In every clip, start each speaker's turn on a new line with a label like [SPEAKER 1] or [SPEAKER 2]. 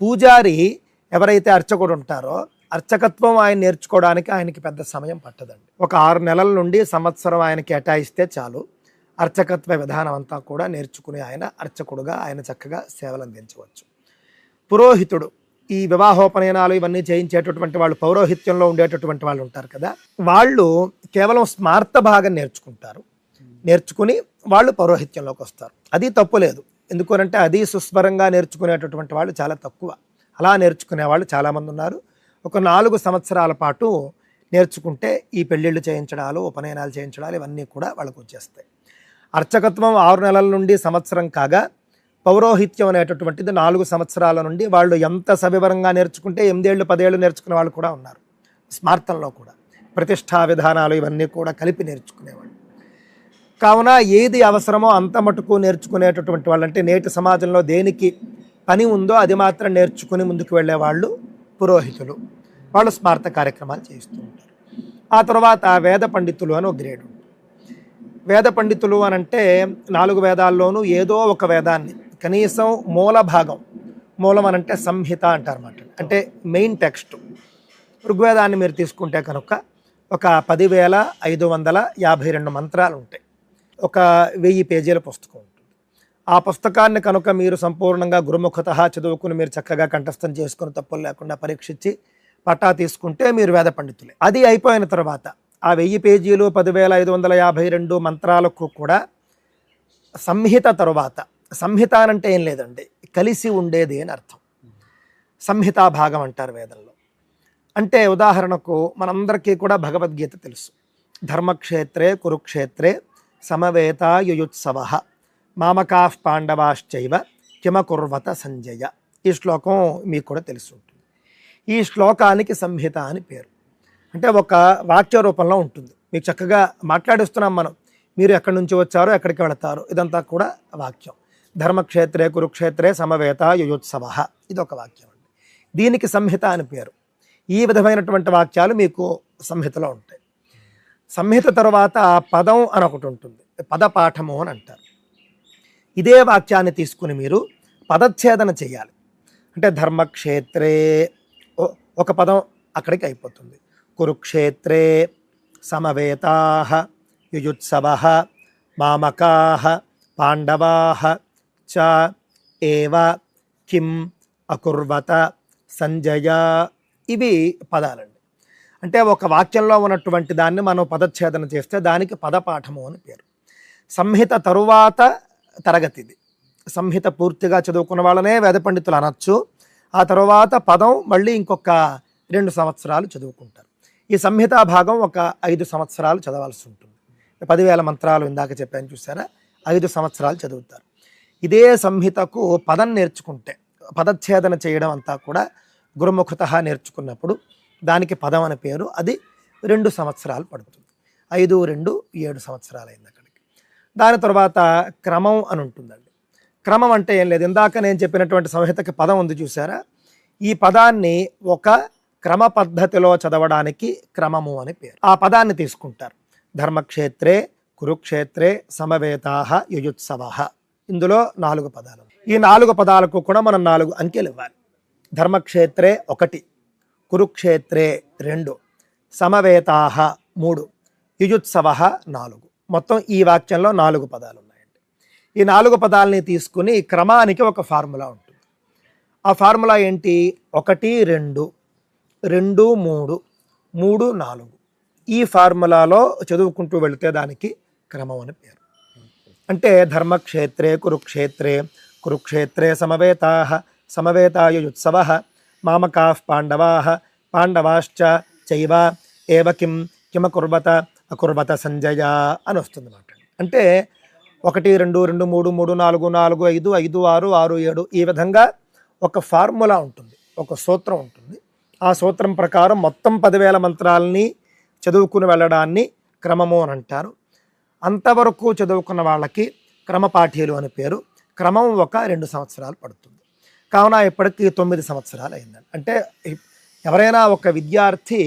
[SPEAKER 1] పూజారి ఎవరైతే అర్చకుడు ఉంటారో అర్చకత్వం ఆయన నేర్చుకోవడానికి ఆయనకి పెద్ద సమయం పట్టదండి. ఒక ఆరు నెలల నుండి సంవత్సరం ఆయన కేటాయిస్తే చాలు. అర్చకత్వ విధానం అంతా కూడా నేర్చుకుని ఆయన అర్చకుడుగా ఆయన చక్కగా సేవలు అందించవచ్చు. పురోహితుడు ఈ వివాహోపనయనాలు ఇవన్నీ చేయించేటటువంటి వాళ్ళు పౌరోహిత్యంలో ఉండేటటువంటి వాళ్ళు ఉంటారు కదా వాళ్ళు కేవలం స్మార్త భాగం నేర్చుకుంటారు. నేర్చుకుని వాళ్ళు పౌరోహిత్యంలోకి వస్తారు. అది తప్పు లేదు. ఎందుకనంటే అది సుస్వరంగా నేర్చుకునేటటువంటి వాళ్ళు చాలా తక్కువ. అలా నేర్చుకునే వాళ్ళు చాలామంది ఉన్నారు. ఒక నాలుగు సంవత్సరాల పాటు నేర్చుకుంటే ఈ పెళ్ళిళ్ళు చేయించడాలు ఉపనయనాలు చేయించడాలు ఇవన్నీ కూడా వాళ్ళకు వచ్చేస్తాయి. అర్చకత్వం ఆరు నెలల నుండి సంవత్సరం కాగా పౌరోహిత్యం అనేటటువంటిది నాలుగు సంవత్సరాల నుండి వాళ్ళు ఎంత సవివరంగా నేర్చుకుంటే ఎనిమిదేళ్ళు పదేళ్ళు నేర్చుకునే వాళ్ళు కూడా ఉన్నారు. స్మార్థంలో కూడా. ప్రతిష్టా విధానాలు ఇవన్నీ కూడా కలిపి నేర్చుకునేవాళ్ళు. కావున ఏది అవసరమో అంత మటుకు నేర్చుకునేటటువంటి వాళ్ళు అంటే నేటి సమాజంలో దేనికి పని ఉందో అది మాత్రం నేర్చుకుని ముందుకు వెళ్ళే వాళ్ళు పురోహితులు. వాళ్ళు స్మార్త కార్యక్రమాలు చేస్తూ ఉంటారు. ఆ తర్వాత వేద పండితులు అని ఒక గ్రేడ్ ఉంటుంది. వేద పండితులు అని అంటే నాలుగు వేదాల్లోనూ ఏదో ఒక వేదాన్ని కనీసం మూల భాగం మూలం అని అంటే సంహిత అంటారన్నమాట. అంటే మెయిన్ టెక్స్ట్. ఋగ్వేదాన్ని మీరు తీసుకుంటే కనుక ఒక పదివేల ఐదు వందల యాభై రెండు మంత్రాలు ఉంటాయి. ఒక వెయ్యి పేజీల పుస్తకం ఉంటుంది. ఆ పుస్తకాన్ని కనుక మీరు సంపూర్ణంగా గురుముఖత చదువుకుని మీరు చక్కగా కంఠస్థం చేసుకుని తప్పులు లేకుండా పరీక్షించి పట్టా తీసుకుంటే మీరు వేద పండితులే. అది అయిపోయిన తర్వాత ఆ వెయ్యి పేజీలు పదివేల ఐదు వందల యాభై రెండు మంత్రాలకు కూడా సంహిత తరువాత సంహిత అంటే ఏం లేదండి కలిసి ఉండేది అని అర్థం. సంహితా భాగం అంటారు వేదంలో. అంటే ఉదాహరణకు మనందరికీ కూడా భగవద్గీత తెలుసు. ధర్మక్షేత్రే కురుక్షేత్రే సమవేతాయుత్సవ మామకా పాండవాశ్చైవ కిమకుర్వత సంజయ. ఈ శ్లోకం మీకు కూడా తెలిసి ఉంటుంది. ఈ శ్లోకానికి సంహిత అని పేరు. అంటే ఒక వాక్య రూపంలో ఉంటుంది. మీకు చక్కగా మాట్లాడిస్తున్నాం మనం. మీరు ఎక్కడి నుంచి వచ్చారో ఎక్కడికి వెళతారో ఇదంతా కూడా వాక్యం. ధర్మక్షేత్రే కురుక్షేత్రే సమవేత యుయోత్సవ ఇది ఒక వాక్యం అండి. దీనికి సంహిత అని పేరు. ఈ విధమైనటువంటి వాక్యాలు మీకు సంహితలో ఉంటాయి. సంహిత తర్వాత పదం అని ఒకటి ఉంటుంది. పదపాఠము అని అంటారు. ఇదే వాక్యాన్ని తీసుకుని మీరు పదచ్ఛేదన చేయాలి. అంటే ధర్మక్షేత్రే ఒక పదం అక్కడికి అయిపోతుంది. కురుక్షేత్రే సమవేతా యుయుత్సవ మామకా పాండవా చ ఏవ కిం అకుర్వత సంజయ ఇవి పదాలండి. అంటే ఒక వాక్యంలో ఉన్నటువంటి దాన్ని మనం పదచ్ఛేదన చేస్తే దానికి పదపాఠము అని పేరు. సంహిత తరువాత తరగతిది. సంహిత పూర్తిగా చదువుకున్న వాళ్ళనే వేద పండితులు అనొచ్చు. ఆ తర్వాత పదం మళ్ళీ ఇంకొక రెండు సంవత్సరాలు చదువుకుంటారు. ఈ సంహితా భాగం ఒక ఐదు సంవత్సరాలు చదవాల్సి ఉంటుంది. పదివేల మంత్రాలు ఇందాక చెప్పాను చూసారా? ఐదు సంవత్సరాలు చదువుతారు. ఇదే సంహితకు పదం నేర్చుకుంటే పదచ్ఛేదన చేయడం అంతా కూడా గురుముఖత నేర్చుకున్నప్పుడు దానికి పదం అనే పేరు. అది రెండు సంవత్సరాలు పడుతుంది. ఐదు రెండు ఏడు సంవత్సరాలు అయింది అక్కడికి. దాని తర్వాత క్రమం అని ఉంటుందండి. క్రమం అంటే ఏం లేదు. ఇందాక నేను చెప్పినటువంటి సంహితకి పదం ఉంది చూసారా? ఈ పదాన్ని ఒక క్రమ పద్ధతిలో చదవడానికి క్రమము అని పేరు. ఆ పదాన్ని తీసుకుంటారు. ధర్మక్షేత్రే కురుక్షేత్రే సమవేతాహ యుయుత్సవ. ఇందులో నాలుగు పదాలు. ఈ నాలుగు పదాలకు కూడా మనం నాలుగు అంకెలు ఇవ్వాలి. ధర్మక్షేత్రే ఒకటి. కురుక్షేత్రే రెండు. సమవేతాహ మూడు. యుజుత్సవ నాలుగు. మొత్తం ఈ వాక్యంలో నాలుగు పదాలు ఉన్నాయండి ఈ నాలుగు పదాలని తీసుకుని క్రమానికి ఒక ఫార్ములా ఉంటుంది. ఆ ఫార్ములా ఏంటి? ఒకటి రెండు రెండు మూడు మూడు నాలుగు. ఈ ఫార్ములాలో చదువుకుంటూ వెళితే దానికి క్రమం అని పేరు. అంటే ధర్మక్షేత్రే కురుక్షేత్రే కురుక్షేత్రే సమవేతా సమవేతాయుత్సవ మామకా పాండవా పాండవాశ్చ చైవ ఏవ కిం కిమకుర్వత అకుర్వత సంజయ అని వస్తుంది అన్నమాట అంటే ఒకటి రెండు రెండు మూడు మూడు నాలుగు నాలుగు ఐదు ఐదు ఆరు ఆరు ఏడు ఈ విధంగా ఒక ఫార్ములా ఉంటుంది ఒక సూత్రం ఉంటుంది. ఆ సూత్రం ప్రకారం మొత్తం పదివేల మంత్రాలని చదువుకుని వెళ్ళడాన్ని క్రమము అని అంటారు. అంతవరకు చదువుకున్న వాళ్ళకి క్రమపాఠీలు అని పేరు. క్రమం ఒక రెండు సంవత్సరాలు పడుతుంది. కావున ఇప్పటికి తొమ్మిది సంవత్సరాలు అయిందండి అంటే ఎవరైనా ఒక విద్యార్థి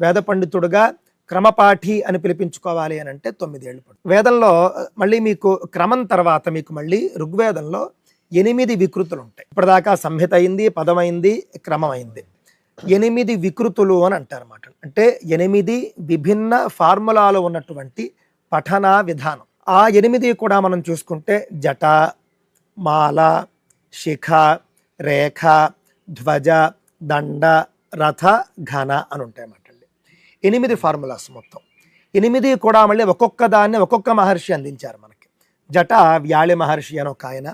[SPEAKER 1] వేద పండితుడుగా క్రమపాఠి అని పిలిపించుకోవాలి అని అంటే తొమ్మిదేళ్ళు పడుతుంది. వేదంలో మళ్ళీ మీకు క్రమం తర్వాత మీకు మళ్ళీ ఋగ్వేదంలో ఎనిమిది వికృతులు ఉంటాయి ఇప్పటిదాకా సంహిత అయింది పదమైంది క్రమమైంది. ఎనిమిది వికృతులు అని అంటారు అన్నమాట అంటే ఎనిమిది విభిన్న ఫార్ములాలు ఉన్నటువంటి పఠన విధానం. ఆ ఎనిమిది కూడా మనం చూసుకుంటే జట మాల శిఖ రేఖ ధ్వజ దండ రథ ఘన అని ఉంటాయి అండి. ఎనిమిది ఫార్ములాస్ మొత్తం. ఎనిమిది కూడా మళ్ళీ ఒక్కొక్క దాన్ని ఒక్కొక్క మహర్షి అందించారు మనకి. జట వ్యాళి మహర్షి అని ఒక ఆయన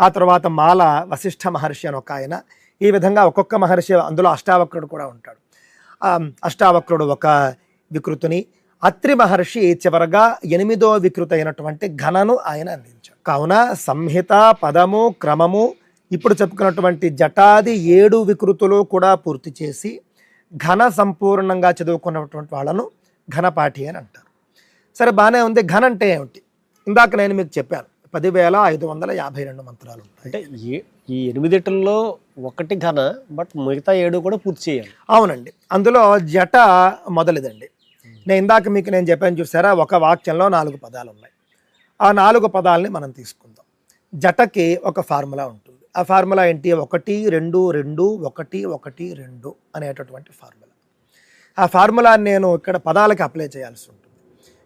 [SPEAKER 1] ఆ తర్వాత మాల వశిష్ఠ మహర్షి అని ఒక ఆయన ఈ విధంగా ఒక్కొక్క మహర్షి అందులో అష్టావక్రుడు కూడా ఉంటాడు. అష్టావక్రుడు ఒక వికృతిని అత్రి మహర్షి చివరగా ఎనిమిదో వికృతి అయినటువంటి ఘనను ఆయన అందించాడు. కావున సంహిత పదము క్రమము ఇప్పుడు చెప్పుకున్నటువంటి జటాది ఏడు వికృతులు కూడా పూర్తి చేసి ఘన సంపూర్ణంగా చదువుకున్నటువంటి వాళ్ళను ఘనపాఠి అని అంటారు. సరే బాగానే ఉంది. ఘన అంటే ఏమిటి? ఇందాక నేను మీకు చెప్పాను. పదివేల ఐదు వందల యాభై రెండు మంత్రాలు ఉంటాయి.
[SPEAKER 2] అంటే ఈ ఎనిమిదిటిల్లో ఒకటి ఘన బట్ మిగతా ఏడు కూడా పూర్తి చేయాలి.
[SPEAKER 1] అవునండి. అందులో జట మొదటిదండి నేను ఇందాక మీకు నేను చెప్పాను చూసారా ఒక వాక్యంలో నాలుగు పదాలు ఉన్నాయి. ఆ నాలుగు పదాలని మనం తీసుకుందాం. జటకి ఒక ఫార్ములా ఉంటుంది. ఆ ఫార్ములా ఏంటి? ఒకటి రెండు రెండు ఒకటి ఒకటి రెండు అనేటటువంటి ఫార్ములా. ఆ ఫార్ములాని నేను ఇక్కడ పదాలకి అప్లై చేయాల్సి ఉంటుంది.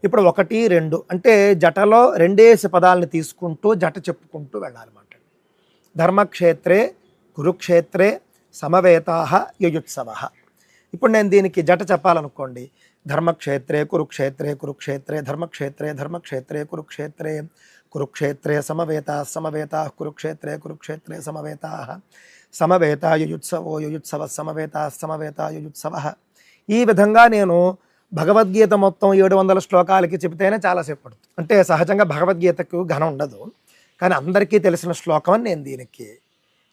[SPEAKER 1] ఇప్పుడు ఒకటి రెండు అంటే జటలో రెండేసి పదాలని తీసుకుంటూ జట చెప్పుకుంటూ వెళ్ళాలన్నమాట. ధర్మక్షేత్రే కురుక్షేత్రే సమవేతాహ యుయుత్సవ. ఇప్పుడు నేను దీనికి జట చెప్పాలనుకోండి. ధర్మక్షేత్రే కురుక్షేత్రే కురుక్షేత్రే ధర్మక్షేత్రే ధర్మక్షేత్రే కురుక్షేత్రే కురుక్షేత్రే సమవేత సమవేత కురుక్షేత్రే కురుక్షేత్రే సమవేతా సమవేత యుయుత్సవో యుయుత్సవ సమవేత సమవేత యుయుత్సవ ఈ విధంగా నేను భగవద్గీత మొత్తం ఏడు వందల శ్లోకాలకి చెబితేనే చాలాసేపు పడుతుంది. అంటే సహజంగా భగవద్గీతకు ఘనం ఉండదు. కానీ అందరికీ తెలిసిన శ్లోకం అని నేను దీనికి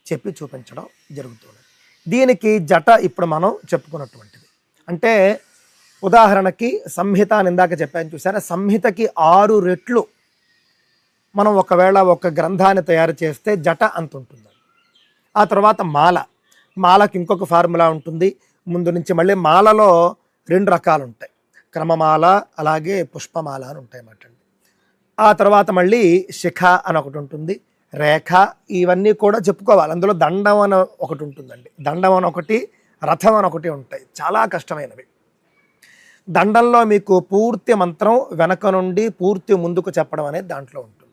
[SPEAKER 1] చెప్పి చూపించడం జరుగుతుంది. దీనికి జట ఇప్పుడు మనం చెప్పుకున్నటువంటిది. అంటే ఉదాహరణకి సంహిత అని ఇందాక చెప్పాను చూసారా సంహితకి ఆరు రెట్లు మనం ఒకవేళ ఒక గ్రంథాన్ని తయారు చేస్తే జట అంత ఉంటుంది ఆ తర్వాత మాల. మాలకి ఇంకొక ఫార్ములా ఉంటుంది. ముందు నుంచి మళ్ళీ మాలలో రెండు రకాలు ఉంటాయి క్రమమాల అలాగే పుష్పమాల అని ఉంటాయి అన్నమాట అండి. ఆ తర్వాత మళ్ళీ శిఖ అని ఒకటి ఉంటుంది. రేఖ ఇవన్నీ కూడా చెప్పుకోవాలి. అందులో దండం అని ఒకటి ఉంటుందండి. దండం అని ఒకటి రథం అని ఒకటి ఉంటాయి. చాలా కష్టమైనవి. దండంలో మీకు పూర్తి మంత్రం వెనక నుండి పూర్తి ముందుకు చెప్పడం అనేది దాంట్లో ఉంటుంది.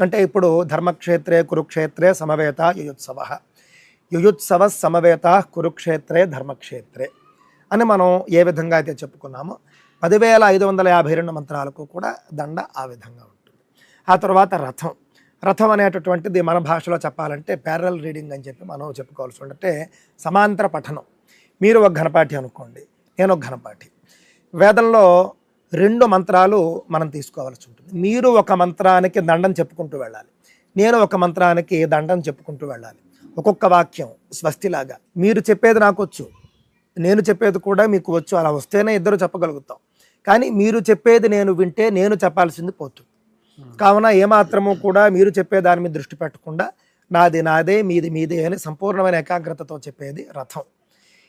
[SPEAKER 1] అంటే ఇప్పుడు ధర్మక్షేత్రే కురుక్షేత్రే సమవేత యుయుత్సవ. యుయుత్సవ సమవేత కురుక్షేత్రే ధర్మక్షేత్రే అని మనం ఏ విధంగా అయితే చెప్పుకున్నామో పదివేల ఐదు వందల యాభై రెండు మంత్రాలకు కూడా దండ ఆ విధంగా ఉంటుంది. ఆ తర్వాత రథం. రథం అనేటటువంటిది మన భాషలో చెప్పాలంటే ప్యారల్ రీడింగ్ అని చెప్పి మనం చెప్పుకోవాల్సి ఉంటే సమాంతర పఠనం. మీరు ఒక ఘనపాఠి అనుకోండి నేను ఒక ఘనపాఠి. వేదంలో రెండు మంత్రాలు మనం తీసుకోవాల్సి ఉంటుంది. మీరు ఒక మంత్రానికి దండం చెప్పుకుంటూ వెళ్ళాలి. నేను ఒక మంత్రానికి దండం చెప్పుకుంటూ వెళ్ళాలి. ఒక్కొక్క వాక్యం స్వస్తిలాగా మీరు చెప్పేది నాకు వచ్చు నేను చెప్పేది కూడా మీకు వచ్చు అలా వస్తేనే ఇద్దరు చెప్పగలుగుతాం. కానీ మీరు చెప్పేది నేను వింటే నేను చెప్పాల్సింది పోతుంది. కావున ఏమాత్రము కూడా మీరు చెప్పే దాని మీద దృష్టి పెట్టకుండా నాది నాదే మీది మీదే అని సంపూర్ణమైన ఏకాగ్రతతో చెప్పేది రథం.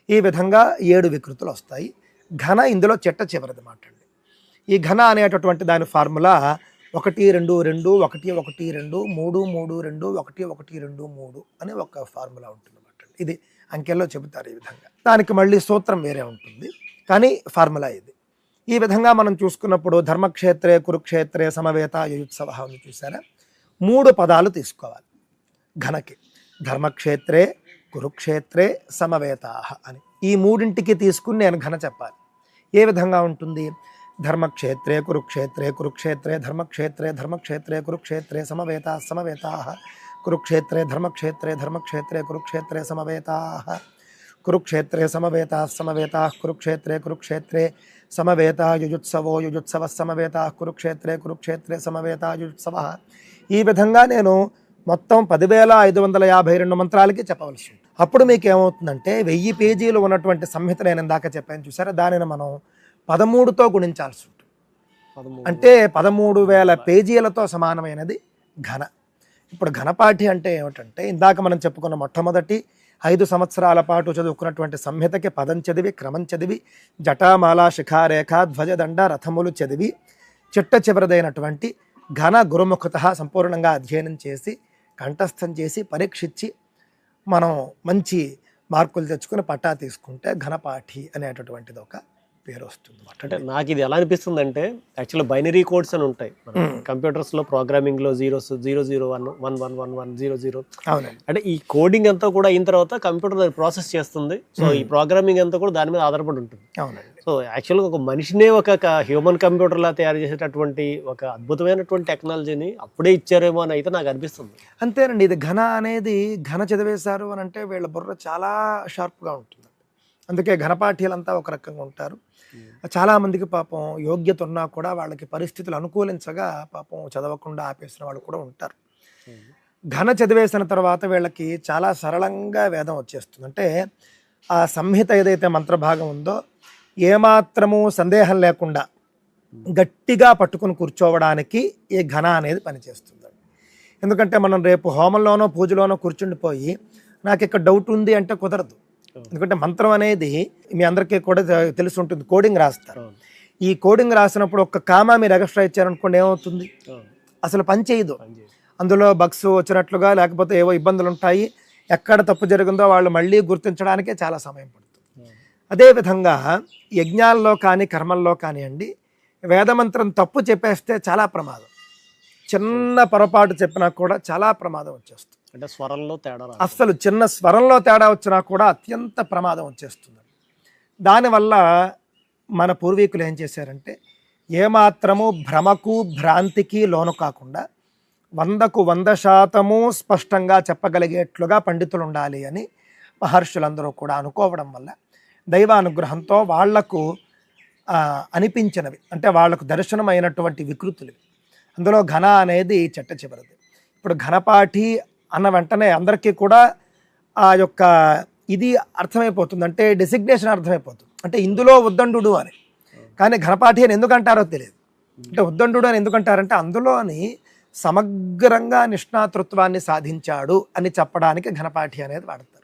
[SPEAKER 1] ఈ విధంగా ఏడు వికృతులు వస్తాయి. ఘన ఇందులో చెట్ట చివరిది మాట అండి ఈ ఘన అనేటటువంటి దాని ఫార్ములా ఒకటి రెండు రెండు ఒకటి ఒకటి రెండు మూడు మూడు రెండు ఒకటి ఒకటి రెండు మూడు అని ఒక ఫార్ములా ఉంటుంది అన్నమాట. ఇది అంకెల్లో చెబుతారు ఈ విధంగా. దానికి మళ్ళీ సూత్రం వేరే ఉంటుంది కానీ ఫార్ములా ఇది. ఈ విధంగా మనం చూసుకున్నప్పుడు ధర్మక్షేత్రే కురుక్షేత్రే సమవేత యుయుత్సవ అని చూసారా? మూడు పదాలు తీసుకోవాలి ఘనకి. ధర్మక్షేత్రే కురుక్షేత్రే సమవేతా అని. ఈ మూడింటికి తీసుకుని నేను ఘన చెప్పాలి. ఏ విధంగా ఉంటుంది? ధర్మక్షేత్రే కురుక్షేత్రే కురుక్షేత్రే ధర్మక్షేత్రే ధర్మక్షేత్రే కురుక్షేత్రే సమవేతా సమవేతా కురుక్షేత్రే ధర్మక్షేత్రే ధర్మక్షేత్రే కురుక్షేత్రే సమవేతా కురుక్షేత్రే సమవేతా సమవేతా కురుక్షేత్రే కురుక్షేత్రే సమవేత యుజుత్సవో యుజుత్సవ సమవేత కురుక్షేత్రే కురుక్షేత్రే సమవేత యుజుత్సవ ఈ విధంగా నేను మొత్తం పదివేల ఐదు వందల యాభై రెండు మంత్రాలకి చెప్పవలసి ఉంటుంది. అప్పుడు మీకు ఏమవుతుందంటే వెయ్యి పేజీలు ఉన్నటువంటి సంహిత నేను ఇందాక చెప్పాను. చూసారా? దానిని మనం పదమూడుతో గుణించాల్సి ఉంటుంది. అంటే పదమూడు వేల పేజీలతో సమానమైనది ఘన. ఇప్పుడు ఘనపాఠి అంటే ఏమిటంటే ఇందాక మనం చెప్పుకున్న మొట్టమొదటి ఐదు సంవత్సరాల పాటు చదువుకున్నటువంటి సంహితకి పదం చదివి క్రమం చదివి జటామాల శిఖారేఖ ధ్వజదండ రథములు చదివి చిట్ట చివరిదైనటువంటి ఘన గురుముఖత సంపూర్ణంగా అధ్యయనం చేసి కంఠస్థం చేసి పరీక్షించి మనం మంచి మార్కులు తెచ్చుకొని పట్టా తీసుకుంటే ఘనపాఠి అనేటటువంటిది ఒక పేరు వస్తుంది
[SPEAKER 2] అంటే నాకు ఇది ఎలా అనిపిస్తుంది అంటే యాక్చువల్ బైనరీ కోడ్స్ అని ఉంటాయి. కంప్యూటర్స్లో ప్రోగ్రామింగ్లో zeros zero zero one one one one one zero zero అంటే ఈ కోడింగ్ అంతా కూడా అయిన తర్వాత కంప్యూటర్ దాన్ని ప్రాసెస్ చేస్తుంది. సో ఈ ప్రోగ్రామింగ్ అంతా కూడా దాని మీద ఆధారపడి ఉంటుంది. సో యాక్చువల్గా ఒక మనిషినే ఒక హ్యూమన్ కంప్యూటర్ లా తయారు చేసేటటువంటి ఒక అద్భుతమైనటువంటి టెక్నాలజీని అప్పుడే ఇచ్చారేమో అని అయితే నాకు అనిపిస్తుంది.
[SPEAKER 1] అంతేనండి. ఇది ఘన అనేది ఘన చదివేశారు అని అంటే వీళ్ళ బుర్ర చాలా షార్ప్గా ఉంటుంది. అందుకే ఘనపాఠ్యులంతా ఒక రకంగా ఉంటారు. చాలామందికి పాపం యోగ్యత ఉన్నా కూడా వాళ్ళకి పరిస్థితులు అనుకూలించగా పాపం చదవకుండా ఆపేసిన వాళ్ళు కూడా ఉంటారు. ఘన చదివేసిన తర్వాత వీళ్ళకి చాలా సరళంగా వేదం వచ్చేస్తుంది. అంటే ఆ సంహిత ఏదైతే మంత్రభాగం ఉందో ఏమాత్రము సందేహం లేకుండా గట్టిగా పట్టుకుని కూర్చోవడానికి ఈ ఘన అనేది పనిచేస్తుంది. ఎందుకంటే మనం రేపు హోమంలోనో పూజలోనో కూర్చుండిపోయి నాకు ఇక్కడ డౌట్ ఉంది అంటే కుదరదు. ఎందుకంటే మంత్రం అనేది మీ అందరికీ కూడా తెలిసి ఉంటుంది కోడింగ్ రాస్తారు. ఈ కోడింగ్ రాసినప్పుడు ఒక్క కామా మీరు ఎక్స్ట్రా ఇచ్చారనుకోండి ఏమవుతుంది. అసలు పని చేయదు. అందులో బగ్స్ వచ్చినట్లుగా లేకపోతే ఏవో ఇబ్బందులు ఉంటాయి. ఎక్కడ తప్పు జరిగిందో వాళ్ళు మళ్ళీ గుర్తించడానికే చాలా సమయం పడుతుంది. అదేవిధంగా యజ్ఞాల్లో కానీ కర్మల్లో కానివ్వండి వేదమంత్రం తప్పు చెప్పేస్తే చాలా ప్రమాదం. చిన్న పొరపాటు చెప్పినా కూడా చాలా ప్రమాదం వచ్చేస్తుంది.
[SPEAKER 2] అంటే స్వరంలో తేడా అసలు
[SPEAKER 1] అస్సలు చిన్న స్వరంలో తేడా వచ్చినా కూడా అత్యంత ప్రమాదం వచ్చేస్తుంది. దానివల్ల మన పూర్వీకులు ఏం చేశారంటే ఏమాత్రము భ్రమకు భ్రాంతికి లోను కాకుండా వందకు వంద శాతము స్పష్టంగా చెప్పగలిగేట్లుగా పండితులు ఉండాలి అని మహర్షులందరూ కూడా అనుకోవడం వల్ల దైవానుగ్రహంతో వాళ్ళకు అనిపించినవి అంటే వాళ్ళకు దర్శనం అయినటువంటి వికృతులు. అందులో ఘన అనేది చెట్ట చివరిది. ఇప్పుడు ఘనపాఠి అన్న వెంటనే అందరికీ కూడా ఆ యొక్క ఇది అర్థమైపోతుంది. అంటే డెసిగ్నేషన్ అర్థమైపోతుంది. అంటే ఇందులో ఉద్దండు అని. కానీ ఘనపాఠి అని ఎందుకంటారో తెలియదు. అంటే ఉద్దండు అని ఎందుకంటారంటే అందులోని సమగ్రంగా నిష్ణాతృత్వాన్ని సాధించాడు అని చెప్పడానికి ఘనపాఠి అనేది వాడతారు.